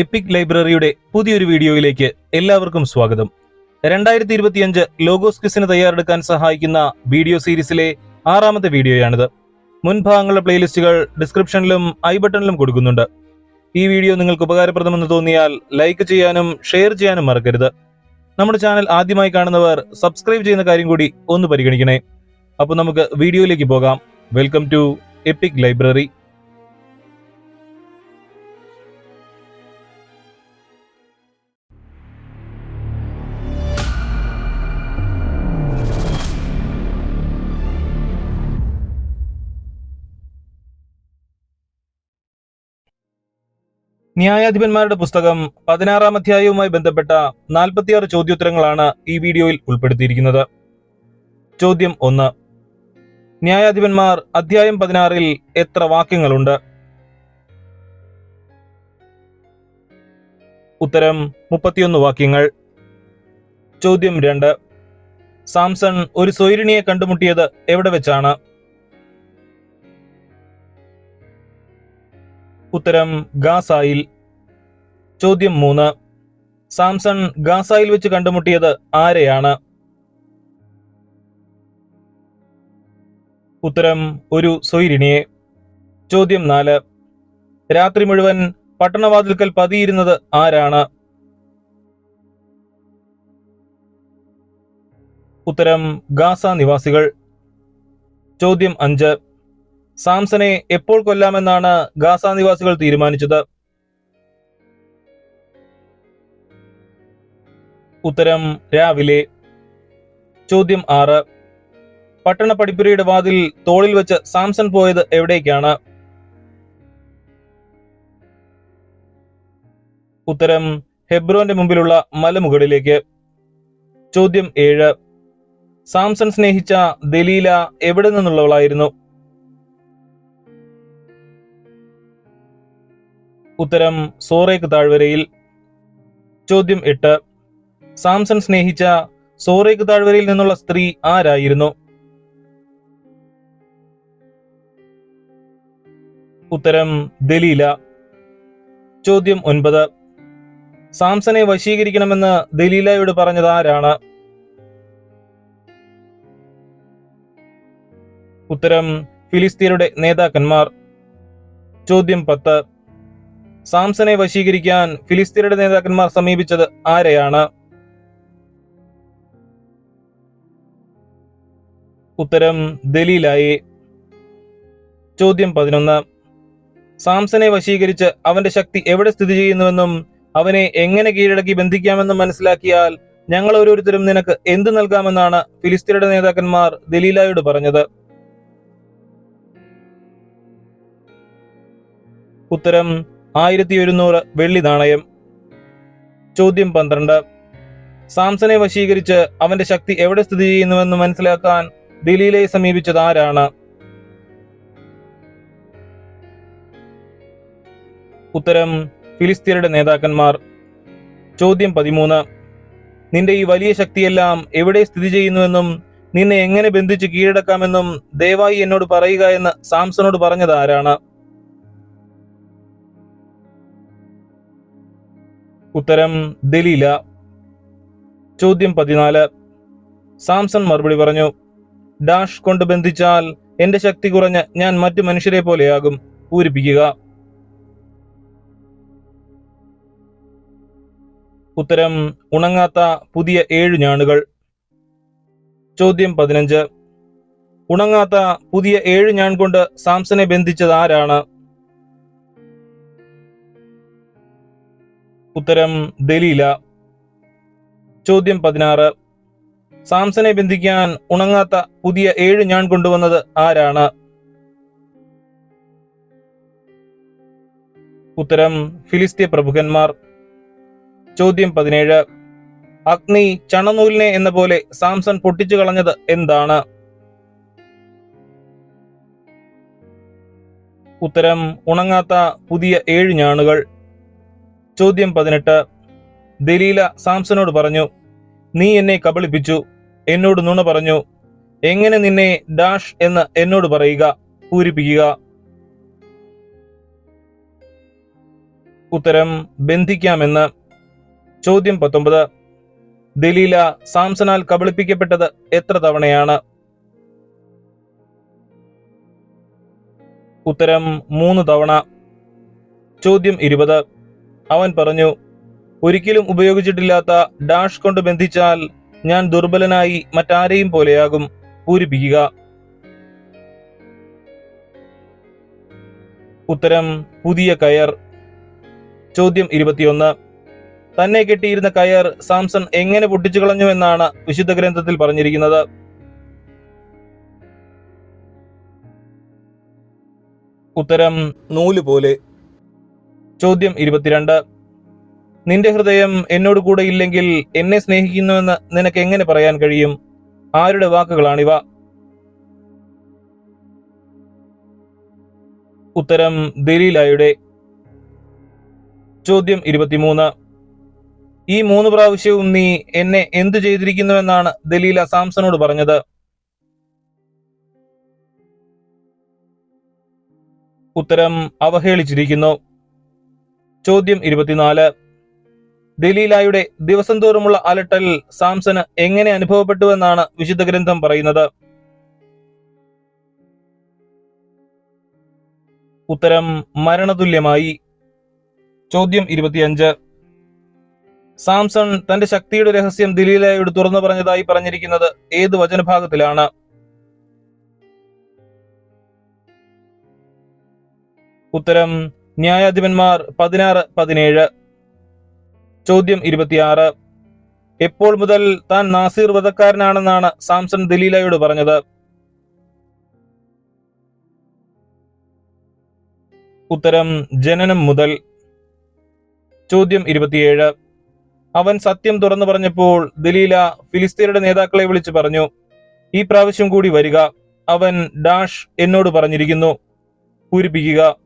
EPIC ലൈബ്രറിയുടെ പുതിയൊരു വീഡിയോയിലേക്ക് എല്ലാവർക്കും സ്വാഗതം. രണ്ടായിരത്തി ഇരുപത്തിയഞ്ച് ലോഗോസ് ക്വിസിന് തയ്യാറെടുക്കാൻ സഹായിക്കുന്ന വീഡിയോ സീരീസിലെ ആറാമത്തെ വീഡിയോയാണിത്. മുൻഭാഗങ്ങളുടെ പ്ലേലിസ്റ്റുകൾ ഡിസ്ക്രിപ്ഷനിലും ഐ ബട്ടണിലും കൊടുക്കുന്നുണ്ട്. ഈ വീഡിയോ നിങ്ങൾക്ക് ഉപകാരപ്രദമെന്ന് തോന്നിയാൽ ലൈക്ക് ചെയ്യാനും ഷെയർ ചെയ്യാനും മറക്കരുത്. നമ്മുടെ ചാനൽ ആദ്യമായി കാണുന്നവർ സബ്സ്ക്രൈബ് ചെയ്യുന്ന കാര്യം കൂടി ഒന്ന് പരിഗണിക്കണേ. അപ്പോൾ നമുക്ക് വീഡിയോയിലേക്ക് പോകാം. വെൽക്കം ടു എപ്പിക് ലൈബ്രറി ന്യായാധിപന്മാരുടെ പുസ്തകം പതിനാറാം അധ്യായവുമായി ബന്ധപ്പെട്ട നാൽപ്പത്തിയാറ് ചോദ്യോത്തരങ്ങളാണ് ഈ വീഡിയോയിൽ ഉൾപ്പെടുത്തിയിരിക്കുന്നത്. ചോദ്യം ഒന്ന്. ന്യായാധിപന്മാർ അധ്യായം പതിനാറിൽ എത്ര വാക്യങ്ങളുണ്ട്? ഉത്തരം മുപ്പത്തിയൊന്ന് വാക്യങ്ങൾ. ചോദ്യം രണ്ട്. സാംസൺ ഒരു സ്വൈരിണിയെ കണ്ടുമുട്ടിയത് എവിടെ വെച്ചാണ്? ഉത്തരം ഗാസായിൽ. ചോദ്യം മൂന്ന്. സാംസൺ ഗാസായിൽ വെച്ച് കണ്ടുമുട്ടിയത് ആരെയാണ്? ഉത്തരം ഒരു സൊയിരിണിയെ ചോദ്യം നാല്. രാത്രി മുഴുവൻ പട്ടണവാതിൽക്കൽ പതിയിരുന്നത് ആരാണ്? ഉത്തരം ഗാസ നിവാസികൾ. ചോദ്യം അഞ്ച്. സാംസനെ എപ്പോൾ കൊല്ലാമെന്നാണ് ഗാസ നിവാസികൾ തീരുമാനിച്ചത്? ഉത്തരം രാവിലെ ചോദ്യം ആറ്. പട്ടണ പടിപ്പുരയുടെ വാതിൽ തോളിൽ വെച്ച് സാംസൺ പോയത് എവിടേക്കാണ്? ഉത്തരം ഹെബ്രോന്റെ മുമ്പിലുള്ള മലമുകളിലേക്ക്. ചോദ്യം ഏഴ്. സാംസൺ സ്നേഹിച്ച ദലീല എവിടെ നിന്നുള്ളവളായിരുന്നു? ഉത്തരം സോറേക്ക് താഴ്വരയിൽ. ചോദ്യം എട്ട്. സാംസൺ സ്നേഹിച്ച സോറേക്ക് താഴ്വരയിൽ നിന്നുള്ള സ്ത്രീ ആരായിരുന്നു? ഉത്തരം ദലീല. ചോദ്യം ഒൻപത്. സാംസനെ വശീകരിക്കണമെന്ന് ദലീലയോട് പറഞ്ഞത് ആരാണ്? ഉത്തരം ഫിലിസ്തീനയുടെ നേതാക്കന്മാർ. ചോദ്യം പത്ത്. സാംസനെ വശീകരിക്കാൻ ഫിലിസ്തീനയുടെ നേതാക്കന്മാർ സമീപിച്ചത് ആരെയാണ്? ഉത്തരം ദലീലായി. ചോദ്യം പതിനൊന്ന്. സാംസനെ വശീകരിച്ച് അവന്റെ ശക്തി എവിടെ സ്ഥിതി ചെയ്യുന്നുവെന്നും അവനെ എങ്ങനെ കീഴടക്കി ബന്ധിക്കാമെന്നും മനസ്സിലാക്കിയാൽ ഞങ്ങൾ ഓരോരുത്തരും നിനക്ക് എന്ത് നൽകാമെന്നാണ് ഫിലിസ്തീനയുടെ നേതാക്കന്മാർ ദലീലായോട് പറഞ്ഞത്. ഉത്തരം ആയിരത്തി ഒരുന്നൂറ് വെള്ളി നാണയം. ചോദ്യം പന്ത്രണ്ട്. സാംസനെ വശീകരിച്ച് അവന്റെ ശക്തി എവിടെ സ്ഥിതി ചെയ്യുന്നുവെന്ന് മനസ്സിലാക്കാൻ ദലീലയെ സമീപിച്ചത് ആരാണ്? ഉത്തരം ഫിലിസ്തീനയുടെ നേതാക്കന്മാർ. ചോദ്യം പതിമൂന്ന്. നിന്റെ ഈ വലിയ ശക്തിയെല്ലാം എവിടെ സ്ഥിതി ചെയ്യുന്നുവെന്നും നിന്നെ എങ്ങനെ ബന്ധിച്ച് കീഴടക്കാമെന്നും ദയവായി എന്നോട് പറയുക എന്ന് സാംസണോട് പറഞ്ഞത് ആരാണ്? ഉത്തരം ദലീല. ചോദ്യം പതിനാല്. സാംസൺ മറുപടി പറഞ്ഞു ഡാഷ് കൊണ്ട് ബന്ധിച്ചാൽ എന്റെ ശക്തി കുറഞ്ഞ് ഞാൻ മറ്റു മനുഷ്യരെ പോലെയാകും പൂരിപ്പിക്കുക. ഉത്തരം ഉണങ്ങാത്ത പുതിയ ഏഴ് ഞാണുകൾ. ചോദ്യം പതിനഞ്ച്. ഉണങ്ങാത്ത പുതിയ ഏഴ് ഞാൻ കൊണ്ട് സാംസനെ ബന്ധിച്ചത് ആരാണ്? ഉത്തരം ദലീല. ചോദ്യം പതിനാറ്. സാംസനെ ബന്ധിക്കാൻ ഉണങ്ങാത്ത പുതിയ ഏഴ് ഞാൻ കൊണ്ടുവന്നത് ആരാണ്? ഉത്തരം ഫിലിസ്തീയ പ്രഭുക്കന്മാർ. ചോദ്യം പതിനേഴ്. അഗ്നി ചണനൂലിനെ എന്ന പോലെ സാംസൺ പൊട്ടിച്ചു കളഞ്ഞത് എന്താണ്? ഉത്തരം ഉണങ്ങാത്ത പുതിയ ഏഴ് ഞാണുകൾ. ചോദ്യം പതിനെട്ട്. ദലീല സാംസനോട് പറഞ്ഞു നീ എന്നെ കബളിപ്പിച്ചു എന്നോട് നുണ പറഞ്ഞു. എങ്ങനെ നിന്നെ ഡാഷ് എന്ന് എന്നോട് പറയുക പൂരിപ്പിക്കുക? ഉത്തരം ബന്ധിക്കാമെന്ന്. ചോദ്യം പത്തൊമ്പത്. ദലീല സാംസനാൽ കബളിപ്പിക്കപ്പെട്ടത് എത്ര തവണയാണ്? ഉത്തരം മൂന്ന് തവണ. ചോദ്യം ഇരുപത്. അവൻ പറഞ്ഞു ഒരിക്കലും ഉപയോഗിച്ചിട്ടില്ലാത്ത ഡാഷ് കൊണ്ട് ബന്ധിച്ചാൽ ഞാൻ ദുർബലനായി മറ്റാരെയും പോലെയാകും. പൂരിപ്പിക്കുക. ഉത്തരം പുതിയ കയർ. ചോദ്യം ഇരുപത്തിയൊന്ന്. തന്നെ കെട്ടിയിരുന്ന കയർ സാംസൺ എങ്ങനെ പൊട്ടിച്ചു കളഞ്ഞു എന്നാണ് വിശുദ്ധ ഗ്രന്ഥത്തിൽ പറഞ്ഞിരിക്കുന്നത്. ഉത്തരം നൂൽ പോലെ ചോദ്യം ഇരുപത്തിരണ്ട്. നിന്റെ ഹൃദയം എന്നോട് കൂടെ ഇല്ലെങ്കിൽ എന്നെ സ്നേഹിക്കുന്നുവെന്ന് നിനക്ക് എങ്ങനെ പറയാൻ കഴിയും? ആരുടെ വാക്കുകളാണിവ? ഉത്തരം ദലീലായുടെ. ചോദ്യം ഇരുപത്തിമൂന്ന്. ഈ മൂന്ന് പ്രാവശ്യവും നീ എന്നെ എന്തു ചെയ്തിരിക്കുന്നുവെന്നാണ് ദലീല സാംസനോട് പറഞ്ഞത്. ഉത്തരം അവഹേളിച്ചിരിക്കുന്നു. ചോദ്യം ഇരുപത്തിനാല്. ദലീലായുടെ ദിവസം തോറുമുള്ള അലട്ടലിൽ സാംസന് എങ്ങനെ അനുഭവപ്പെട്ടുവെന്നാണ് വിശുദ്ധ ഗ്രന്ഥം പറയുന്നത്? ഉത്തരം മരണതുല്യമായി. ചോദ്യം ഇരുപത്തിയഞ്ച്. സാംസൺ തന്റെ ശക്തിയുടെ രഹസ്യം ദലീലയോട് തുറന്നു പറഞ്ഞതായി പറഞ്ഞിരിക്കുന്നത് ഏത് വചനഭാഗത്തിലാണ്? ഉത്തരം ന്യായാധിപന്മാർ പതിനാറ് പതിനേഴ്. ചോദ്യം ഇരുപത്തിയാറ്. എപ്പോൾ മുതൽ താൻ നാസീർ വധക്കാരനാണെന്നാണ് സാംസൺ ദലീലയോട് പറഞ്ഞത്? ഉത്തരം ജനനം മുതൽ. ചോദ്യം ഇരുപത്തിയേഴ്. അവൻ സത്യം തുറന്നു പറഞ്ഞപ്പോൾ ദലീല ഫിലിസ്തീനയുടെ നേതാക്കളെ വിളിച്ചു പറഞ്ഞു ഈ പ്രാവശ്യം കൂടി വരിക. അവൻ ഡാഷ് എന്നോട് പറഞ്ഞിരിക്കുന്നു. പൂരിപ്പിക്കുക.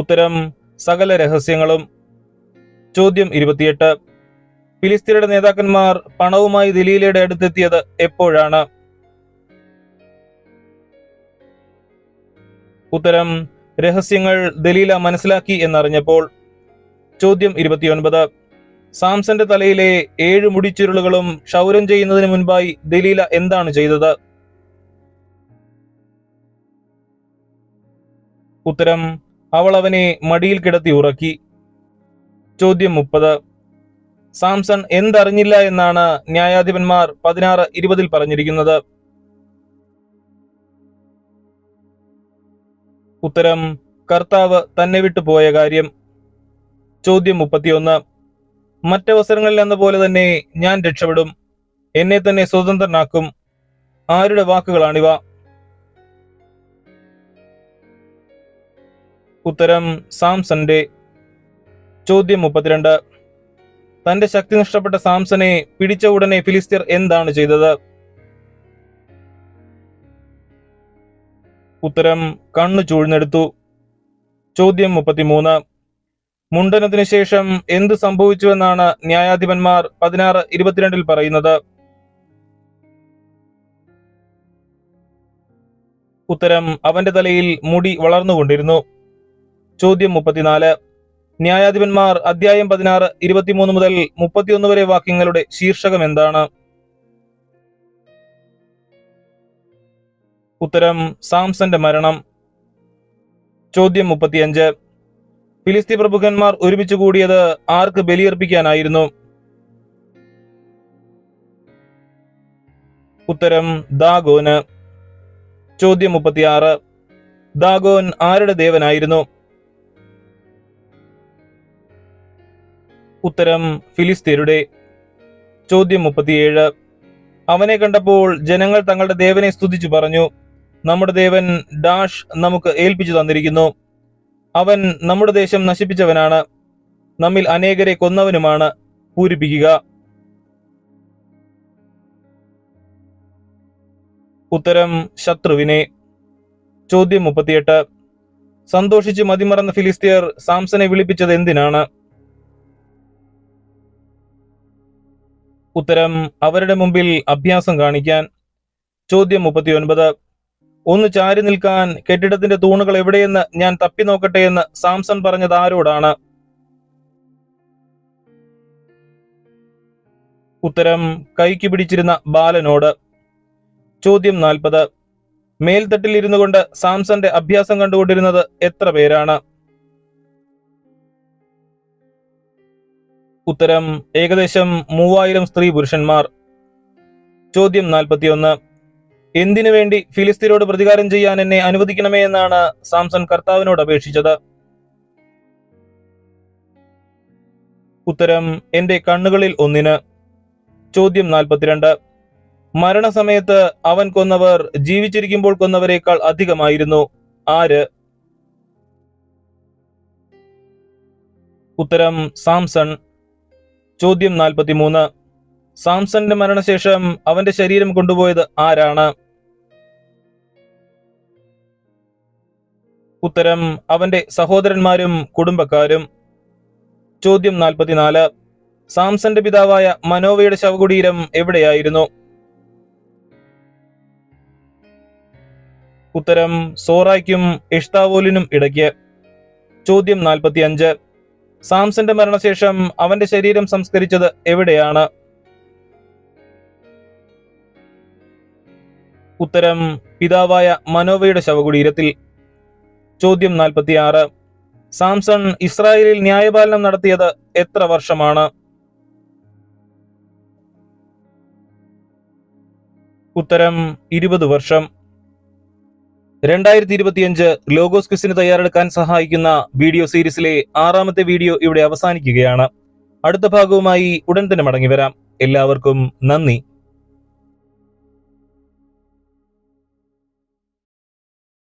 ഉത്തരം സകല രഹസ്യങ്ങളും. ചോദ്യം ഇരുപത്തിയെട്ട്. ഫിലിസ്തീനയുടെ നേതാക്കന്മാർ പണവുമായി ദലീലയുടെ അടുത്തെത്തിയത് എപ്പോഴാണ്? ഉത്തരം രഹസ്യങ്ങൾ ദലീല മനസ്സിലാക്കി എന്നറിഞ്ഞപ്പോൾ. ചോദ്യം ഇരുപത്തിയൊൻപത്. സാംസന്റെ തലയിലെ ഏഴ് മുടിച്ചുരുളുകളും ക്ഷൗരം ചെയ്യുന്നതിന് മുൻപായി ദലീല എന്താണ് ചെയ്തത്? ഉത്തരം അവൾ അവനെ മടിയിൽ കിടത്തി ഉറക്കി. ചോദ്യം മുപ്പത്. സാംസൺ എന്തറിഞ്ഞില്ല എന്നാണ് ന്യായാധിപന്മാർ പതിനാറ് ഇരുപതിൽ പറഞ്ഞിരിക്കുന്നത്. ഉത്തരം കർത്താവ് തന്നെ വിട്ടു പോയ കാര്യം. ചോദ്യം മുപ്പത്തിയൊന്ന്. മറ്റവസരങ്ങളിൽ എന്ന പോലെ തന്നെ ഞാൻ രക്ഷപ്പെടും. എന്നെ തന്നെ സ്വതന്ത്രനാക്കും. ആരുടെ വാക്കുകളാണിവ? ഉത്തരം സാംസന്റെ ചോദ്യം മുപ്പത്തിരണ്ട്. തന്റെ ശക്തി നഷ്ടപ്പെട്ട സാംസനെ പിടിച്ച ഉടനെ ഫിലിസ്തീർ എന്താണ് ചെയ്തത്? ഉത്തരം കണ്ണു ചൂഴ്ന്നെടുത്തു. ചോദ്യം മുപ്പത്തിമൂന്ന്. മുണ്ടനത്തിന് ശേഷം എന്ത് സംഭവിച്ചുവെന്നാണ് ന്യായാധിപന്മാർ പതിനാറ് ഇരുപത്തിരണ്ടിൽ പറയുന്നത്. ഉത്തരം അവന്റെ തലയിൽ മുടി വളർന്നുകൊണ്ടിരുന്നു. ചോദ്യം മുപ്പത്തിനാല്. ന്യായാധിപന്മാർ അധ്യായം പതിനാറ് ഇരുപത്തിമൂന്ന് മുതൽ മുപ്പത്തിയൊന്ന് വരെ വാക്യങ്ങളുടെ ശീർഷകം എന്താണ്? ഉത്തരം സാംസന്റെ മരണം. ചോദ്യം മുപ്പത്തിയഞ്ച്. ഫിലിസ്തീൻ പ്രഭുക്കന്മാർ ഒരുമിച്ച് കൂടിയത് ആർക്ക് ബലിയർപ്പിക്കാനായിരുന്നു? ഉത്തരം ദാഗോന്. ചോദ്യം മുപ്പത്തിയാറ്. ദാഗോൻ ആരുടെ ദേവനായിരുന്നു? ഉത്തരം ഫിലിസ്തീനയുടെ ചോദ്യം മുപ്പത്തിയേഴ്. അവനെ കണ്ടപ്പോൾ ജനങ്ങൾ തങ്ങളുടെ ദേവനെ സ്തുതിച്ചു പറഞ്ഞു നമ്മുടെ ദേവൻ ഡാഷ് നമുക്ക് ഏൽപ്പിച്ചു തന്നിരിക്കുന്നു. അവൻ നമ്മുടെ ദേശം നശിപ്പിച്ചവനാണ്. നമ്മിൽ അനേകരെ കൊന്നവനുമാണ്. പൂരിപ്പിക്കുക. ഉത്തരം ശത്രുവിനെ. ചോദ്യം മുപ്പത്തിയെട്ട്. സന്തോഷിച്ച് മതിമറന്ന ഫിലിസ്തീയർ സാംസനെ വിളിപ്പിച്ചത് എന്തിനാണ്? ഉത്തരം അവരുടെ മുമ്പിൽ അഭ്യാസം കാണിക്കാൻ. ചോദ്യം മുപ്പത്തിയൊൻപത്. ഒന്ന് ചാരി നിൽക്കാൻ കെട്ടിടത്തിന്റെ തൂണുകൾ എവിടെയെന്ന് ഞാൻ തപ്പി നോക്കട്ടെ എന്ന് സാംസൺ പറഞ്ഞത് ആരോടാണ്? ഉത്തരം കൈക്ക് പിടിച്ചിരുന്ന ബാലനോട്. ചോദ്യം നാൽപ്പത്. മേൽത്തട്ടിൽ ഇരുന്നു കൊണ്ട് സാംസന്റെ അഭ്യാസം കണ്ടുകൊണ്ടിരുന്നത് എത്ര പേരാണ്? ഉത്തരം ഏകദേശം മൂവായിരം സ്ത്രീ പുരുഷന്മാർ. ചോദ്യം നാൽപ്പത്തിയൊന്ന്. എന്തിനു വേണ്ടി ഫിലിസ്തീനോട് പ്രതികാരം ചെയ്യാൻ എന്നെ അനുവദിക്കണമേ എന്നാണ് സാംസൺ കർത്താവിനോട് അപേക്ഷിച്ചത്. ഉത്തരം എന്റെ കണ്ണുകളിൽ ഒന്നിന്. ചോദ്യം നാൽപ്പത്തിരണ്ട്. മരണസമയത്ത് അവൻ കൊന്നവർ ജീവിച്ചിരിക്കുമ്പോൾ കൊന്നവരേക്കാൾ അധികമായിരുന്നു. ആര്? ഉത്തരം സാംസൺ. ചോദ്യം നാൽപ്പത്തിമൂന്ന്. സാംസന്റെ മരണശേഷം അവന്റെ ശരീരം കൊണ്ടുപോയത് ആരാണ്? ഉത്തരം അവന്റെ സഹോദരന്മാരും കുടുംബക്കാരും. ചോദ്യം നാൽപ്പത്തിനാല്. സാംസന്റെ പിതാവായ മനോവയുടെ ശവകുടീരം എവിടെയായിരുന്നു? ഉത്തരം സോറായ്ക്കും ഇഷ്താവോലിനും ഇടയ്ക്ക്. ചോദ്യം നാൽപ്പത്തിയഞ്ച്. സാംസന്റെ മരണശേഷം അവന്റെ ശരീരം സംസ്കരിച്ചത് എവിടെയാണ്? ഉത്തരം പിതാവായ മനോവയുടെ ശവകുടീരത്തിൽ. ചോദ്യം നാൽപ്പത്തിയാറ്. സാംസൺ ഇസ്രായേലിൽ ന്യായപാലനം നടത്തിയത് എത്ര വർഷമാണ്? ഉത്തരം ഇരുപത് വർഷം. രണ്ടായിരത്തി ഇരുപത്തിയഞ്ച് ലോഗോസ് ക്വിസിന് തയ്യാറെടുക്കാൻ സഹായിക്കുന്ന വീഡിയോ സീരീസിലെ ആറാമത്തെ വീഡിയോ ഇവിടെ അവസാനിക്കുകയാണ്. അടുത്ത ഭാഗവുമായി ഉടൻ തന്നെ മടങ്ങി വരാം. എല്ലാവർക്കും നന്ദി.